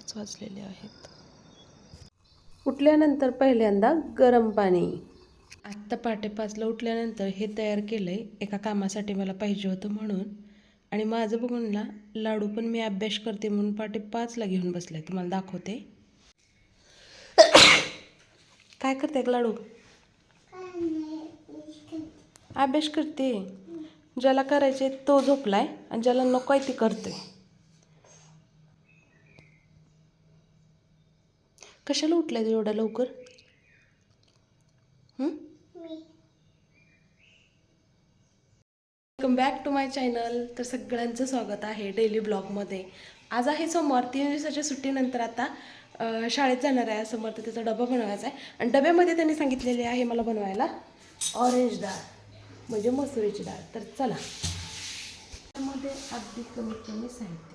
पाच वाजलेले आहेत. उठल्यानंतर पहिल्यांदा गरम पाणी. आत्ता पहाटे पाचला उठल्यानंतर हे तयार केलं आहे एका कामासाठी मला पाहिजे होतं म्हणून. आणि माझं बघून ना लाडू पण मी अभ्यास करते म्हणून पहाटे पाचला घेऊन बसले तुम्हाला दाखवते. काय करते लाडू? अभ्यास करते. ज्याला करायचे तो झोपलाय आणि ज्याला नको आहे ती करते कशाला उठलाय तू एवढ्या लवकर? Welcome back to my channel तर सगळ्यांचं स्वागत आहे डेली ब्लॉगमध्ये आज आहे सोमवार तीन दिवसाच्या सुट्टीनंतर आता शाळेत जाणार आहे समोर तर त्याचा डबा बनवायचा आहे. आणि डब्यामध्ये त्यांनी सांगितलेले आहे मला बनवायला ऑरेंज डाळ म्हणजे मसुरीची डाळ. तर चला. त्यामध्ये अगदी कमीत कमी साहित्य.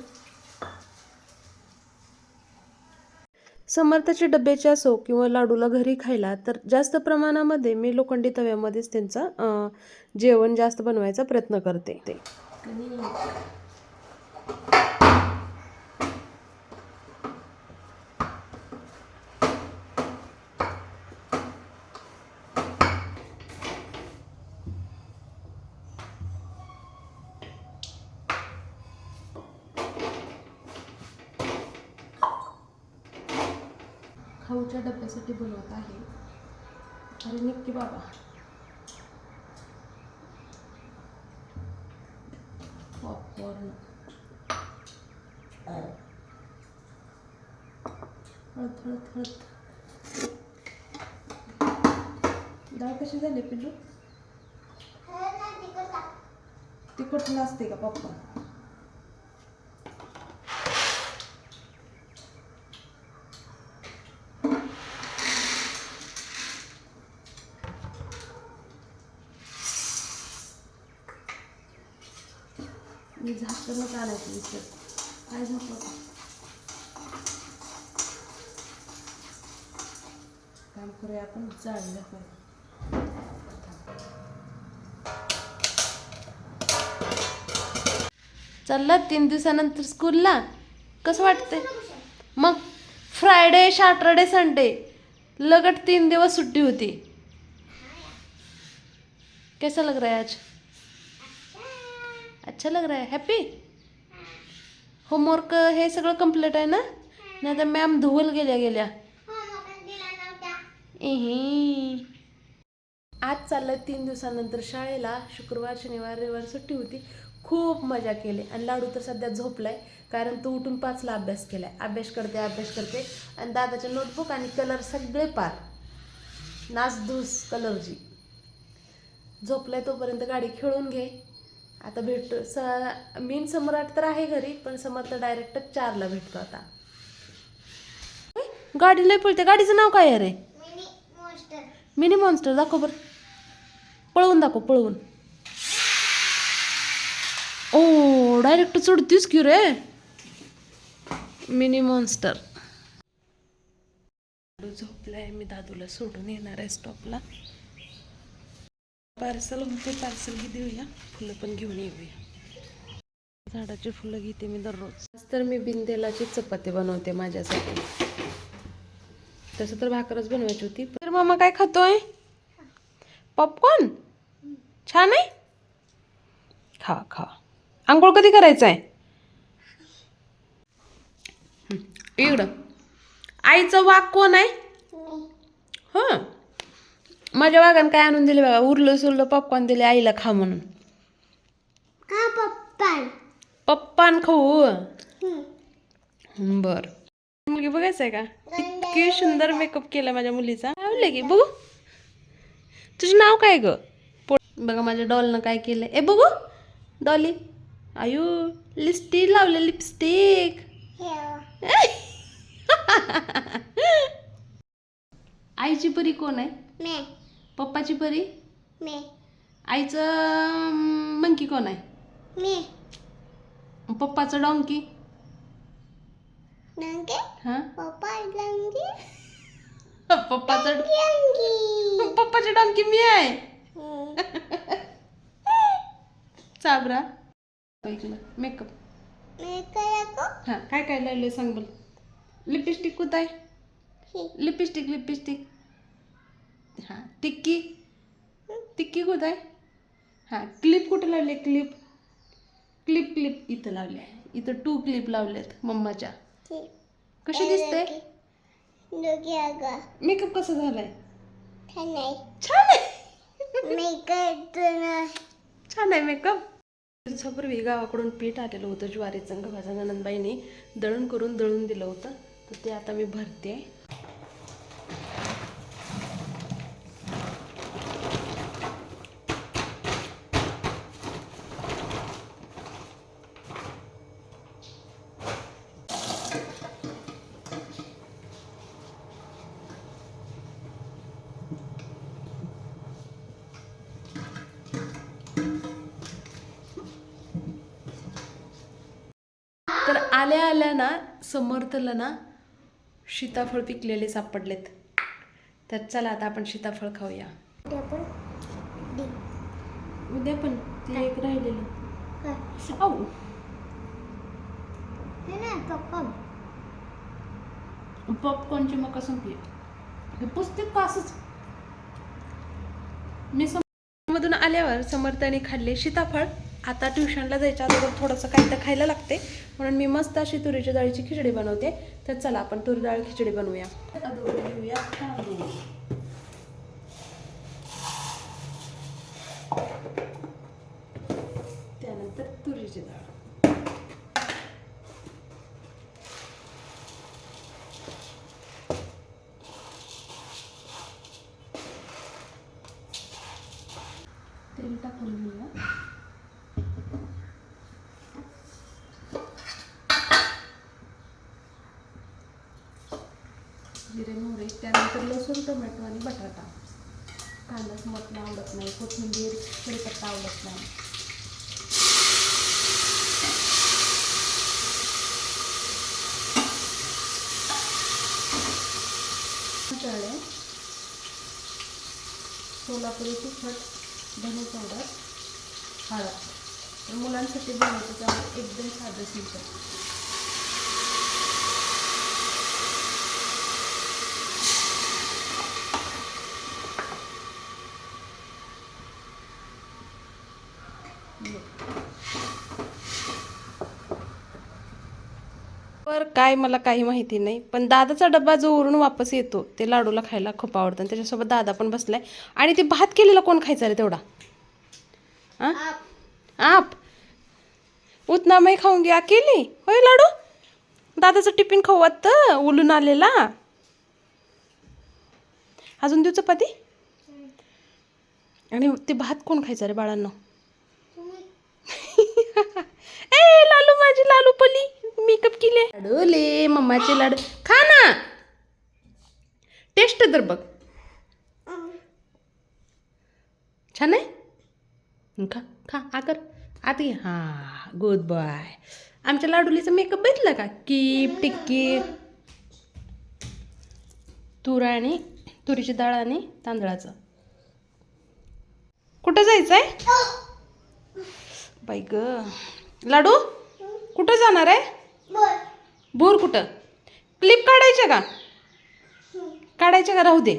बघून समर्थाचे डब्याचे असो किंवा लाडूला घरी खायला तर जास्त प्रमाणामध्ये मी लोखंडी तव्यामध्येच त्यांचा जेवण जास्त बनवायचा प्रयत्न करते. ते खाऊच्या डब्यासाठी बनवत आहे. अरे नक्की बाबा. पॉपकॉर्न हळद हळद हळद. डाळ कशी झाली पिल्लू? तिखट नसते का पप्पा मी झाकणच आणायचं विसर काय झाकलं का काम करूया आपण जाळलं पाहिजे चालला तीन दिवसानंतर स्कूलला? कसं वाटतंय? मग फ्रायडे सॅटरडे संडे लगट तीन दिवस सुट्टी होती. कैसा लग रहा है आज? अच्छा लग रहा है. हॅपी होमवर्क हे सगळं कंप्लीट आहे ना? नाही तर मॅम धुवल गेल्या. गेल्या आज चाललं तीन दिवसानंतर शाळेला. शुक्रवार शनिवार रविवार सुट्टी होती. खूप मजा केली. आणि लाडू तर सध्या झोपलाय. कारण तो उठून पाचला अभ्यास केलाय. अभ्यास करते अभ्यास करते. आणि दादाचे नोटबुक आणि कलर सगळे पार. नासधूस कलरची झोपलाय तोपर्यंत गाडी खेळून घे. आता भेटतो. स मीन सम्राट तर आहे घरी पण समर्थ डायरेक्ट चारला भेटतो आता. गाडी लय पळते. गाडीचं नाव काय आहे रे? मिनी मॉन्स्टर दाखव बर. पळवून दाखव पळवून. ओ डायरेक्ट चढतीस की रे? मिनी मॉन्स्टर झोपलाय. मी दादूला सोडून येणार आहे स्टॉपला पार्सल होते पार्सल देऊया. फुलं पण घेऊन येऊया. झाडाची फुलं घेते मी दररोज. तर मी बिनतेलाची चपाती बनवते माझ्यासाठी. तसं तर भाकरच बनवायची होती. तर मामा काय खातोय? पॉपकॉर्न? छान आहे? खा खा. आंघोळ कधी करायचं आहे इकडं. आईचं वाघ कोण आहे? हां. माझ्या वाघानं काय आणून दिले बघा उरलं सुरलं पॉपकॉर्न दिले आईला खा म्हणून. का पप्पा पप्पान खाऊ? बर. मुलगी बघायचं आहे का इतकी सुंदर मेकअप केला माझ्या मुलीचा. आवडलं की? बघू. तुझं नाव काय ग? बघा माझ्या डॉलनं काय केलं ए बघू. डॉली. आयु लिपस्टिक लावले लिपस्टिक आईची परी कोण आहे? पप्पाची परी? मे. आईचं मंकी कोण आहे? मे. पप्पाचं डॉंकी हा? पप्पा पप्पाचं पप्पाची डॉंकी मी आहे. चाबरा ऐकलं मेकअप मैं कया को हा काय काय सांग बल लिपस्टिक कुठं आहे? ही. लिपस्टिक लिपस्टिक हां टिक्की. टिक्की कुठं आहे? हां क्लिप कुठं लावली आहे? क्लिप क्लिप क्लिप इथं लावली आहे. इथं टू क्लिप लावल्यात मम्माच्या. कशी दिसते? मेकअप कसं झालाय? छान आहे. छान आहे मेकअप दिवसापूर्वी गावाकडून पीठ आलेलं होतं ज्वारीचं गव्हाचं नंदबाईने दळण करून दळून दिलं होतं. तर ते आता मी भरते. आल्या आल्या ना समर्थला ना सीताफळ पिकलेले सापडलेत. तर चला आता आपण सीताफळ खाऊया. उद्या पण ते एक राहिलेलं. काय? औ ना पप्पा पॉपकॉर्नची मका संपली. हे पुस्तक का असंच? मी मधून आल्यावर समर्थाने खाल्ले सीताफळ. आता ट्युशनला जायच्या अगोदर थोडंसं काही तर खायला लागते. म्हणून मी मस्त अशी तुरीच्या डाळीची खिचडी बनवते. तर चला आपण तुरी डाळ खिचडी बनवूया. घेऊया त्यानंतर तुरीची डाळ. तेल टाकून घेऊया. जिरे मोहरी त्यानंतर लसूण टोमॅटो आणि बटाटा. कांदाच मटणं आवडत नाही. कोथिंबीर कडीपत्ता आवडत नाही. चणे सोलापुरी तिखट धने पावडर हळद. तर मुलांसाठी बनवतो त्यामुळे एकदम साधं सिंपल. पर काय मला काही माहिती नाही. पण दादाचा डब्बा जो उरून वापस येतो ते लाडूला खायला खूप आवडतं. आणि त्याच्यासोबत दादा पण बसलाय. आणि ते भात केलेला कोण खायचा रे तेवढा? हां आप. उतना खाऊन घ्या केली? होय लाडू? दादाचं टिफिन खाऊ वाटतं? उलून आलेला. अजून देऊ चपाती? आणि ते भात कोण खायचा रे बाळांना ए लालू माझी लालू पली लाडू ले लाडूले मम्माचे लाडू. खा ना. टेस्ट तर बघ. छान आहे? खा खा आकर आत घे हां गुड बाय आमच्या लाडुलीचा मेकअप बघितला का? कीप टिक्की तूर आणि तुरीची डाळ आणि तांदळाचं. कुठं जायचं आहे बाई ग. लाडू कुठं जाणार आहे? बोर कुठं? क्लिप काढायच्या का? काढायच्या का? राहू दे.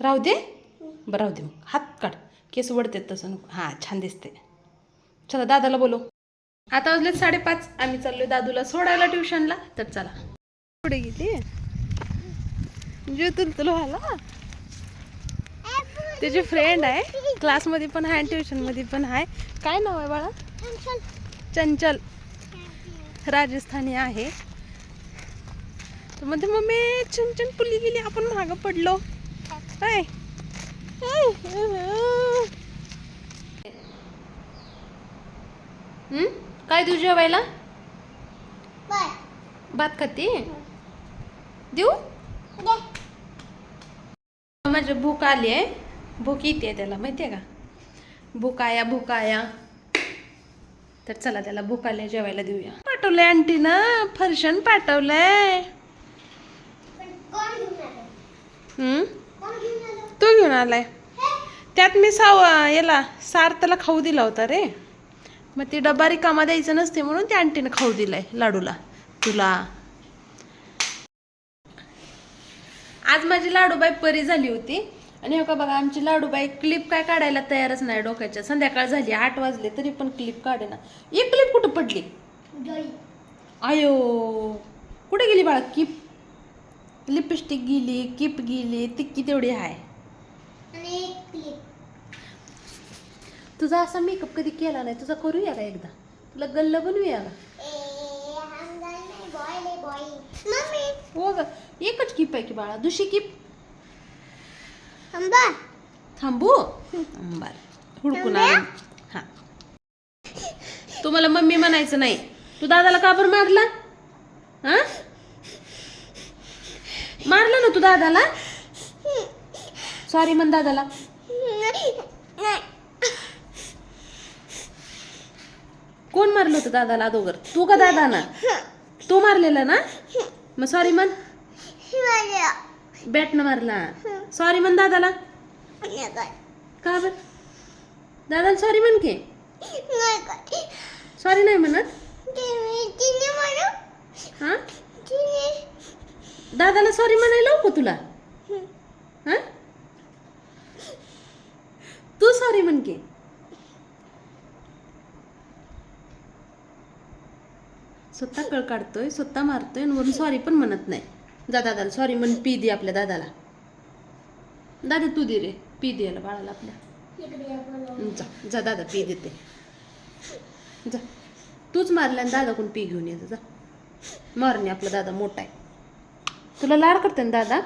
राहू दे? बरं राहू दे मग. हात काढ. केस वडते तसं नको. हां छान दिसते चला दादाला बोलो आता वाजले साडेपाच. आम्ही चाललोय दादूला सोडायला ट्युशनला. तर चला. पुढे गेली? जे तुल व्हायला. त्याची फ्रेंड आहे. क्लासमध्ये पण आहे आणि ट्युशनमध्ये पण आहे. काय नाव आहे बाळा? चंचल. राजस्थानी आहे. तर म्हणते मम्मी चंचल पुली गेली आपण मागं पडलो. काय? हम्म? काय देऊ जेवायला? भात खाते? देऊ? माझी भूक आली आहे. भूक येते त्याला माहिती आहे का? भूक आया भूक आया. तर चला त्याला भूक आल्या जेवायला देऊया. पाठवलंय आंटीनं. फरशन पाठवलंय. घेऊन तू घेऊन आलाय. त्यात मी साव याला सार्थला खाऊ दिला होता रे. मग ती डबा रिकामा द्यायचं नसते म्हणून त्या आंटीनं खाऊ दिलाय लाडूला. तुला. आज माझी लाडूबाई परी झाली होती. आणि हो का बघा आमची लाडूबाई क्लिप काय काढायला तयारच नाही डोक्याच्या. संध्याकाळ झाली आठ वाजले तरी पण क्लिप काढे ना एक क्लिप कुठं पडली? आयो. कुठे गेली बाळा? किप. लिपस्टिक गेली किप गेली तिक्की तेवढी आहे तुझा असा मेकअप कधी केला नाही? तुझा करूया का एकदा? तुला गल्ल बनवूया का? हो ग. एकच किप आहे की बाळा? दुसरी किप? थांबू. बर. हुडकून आले. हा. तुम्हाला मम्मी म्हणायचं नाही. तू दादाला का बरं मारला? हा? मारला ना तू दादाला? सॉरी म्हण दादाला. कोण मारलं होतं दादाला अगोदर? तू का दादा ना तू मारलेला ना? मग सॉरी म्हण. बॅटनं मारला. सॉरी म्हण दादाला. का बर? दादाला सॉरी म्हण की. सॉरी नाही म्हणत? हा? दादाला सॉरी म्हणायला लावू का तुला? हा? तू सॉरी म्हणके स्वतः कळ काढतोय स्वतः मारतोय आणि वरून सॉरी पण म्हणत नाही. जा दादाला सॉरी म्हण पी दे आपल्या दादाला. दादा तू दे रे पी दे याला बाळाला आपल्या. जा जा दादा पी देते. जा. तूच मारला आणि दादा कोण पी घेऊन येतो जा मारणे आपला दादा मोठा आहे. तुला लाड करते ना दादा?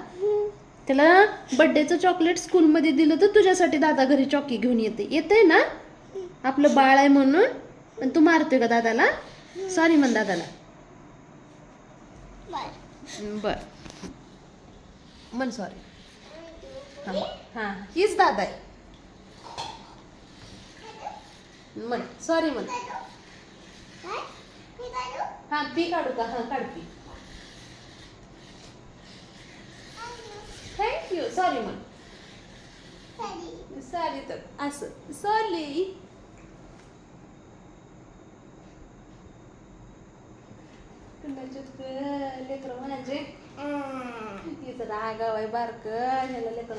त्याला बड्डेचं चॉकलेट स्कूलमध्ये दिलं तर तुझ्यासाठी दादा घरी चॉकी घेऊन येते. येते ना? आपलं बाळ आहे म्हणून. आणि तू मारतोय का दादाला? सॉरी म्हण दादाला. बरं. बर. म्हण सॉरी हां. हां. हीच दादा आहे. म्हण. सॉरी म्हण. हां पी काढू का हां काढ पी थँक्यू सॉरी म्हण साडी सॉरी तर असं सॉरी लेकर माझे तिचं रागाव आहे बारक ह्याला लेकर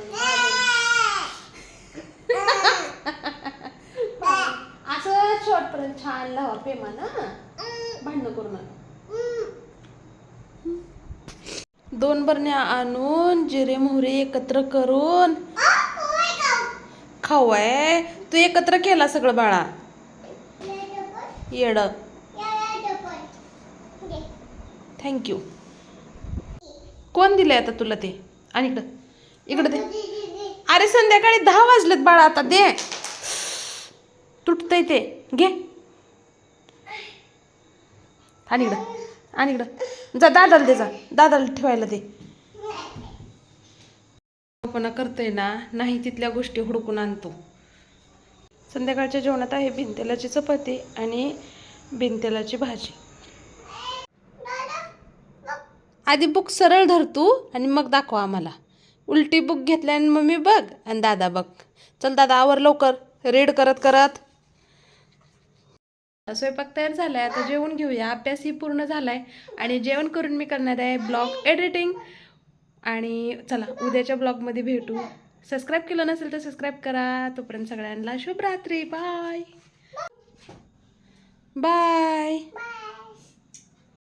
असं शेवटपर्यंत छान लावा प्रेमा ना भांडणं करू नका. दोन बरण्या आणून जिरे मोहरी एकत्र करून खाऊ आहे. तू एकत्र केला सगळं बाळा. येड. थँक्यू कोण दिलंय आता तुला ते? आणि इकडं. इकडं दे. अरे संध्याकाळी दहा वाजलेत बाळा आता. दे. तुटतंय ते. घे. आणि इकडं आणि इकडं. जा दादाला दे जा. दादाला ठेवायला दे. पण करतोय ना नाही तिथल्या गोष्टी हुडकून आणतो. संध्याकाळच्या जेवणात आहे भिंतेलाची चपाती आणि भिंतेलाची भाजी. आधी बुक सरळ धर तू आणि मग दाखव आम्हाला. उलटी बुक घेतल्या आणि मम्मी बघ आणि दादा बघ. चल दादा आवर लवकर. रीड करत करत. स्वयंपाक तयार झालाय. आता जेवण घेऊया. अभ्यासही पूर्ण झालाय. आणि जेवण करून मी करणार आहे ब्लॉग एडिटिंग. आणि चला उद्याच्या ब्लॉगमध्ये भेटू. सबस्क्राईब केलं नसेल तर सबस्क्राईब करा. तोपर्यंत सगळ्यांना शुभरात्री. बाय. बाय.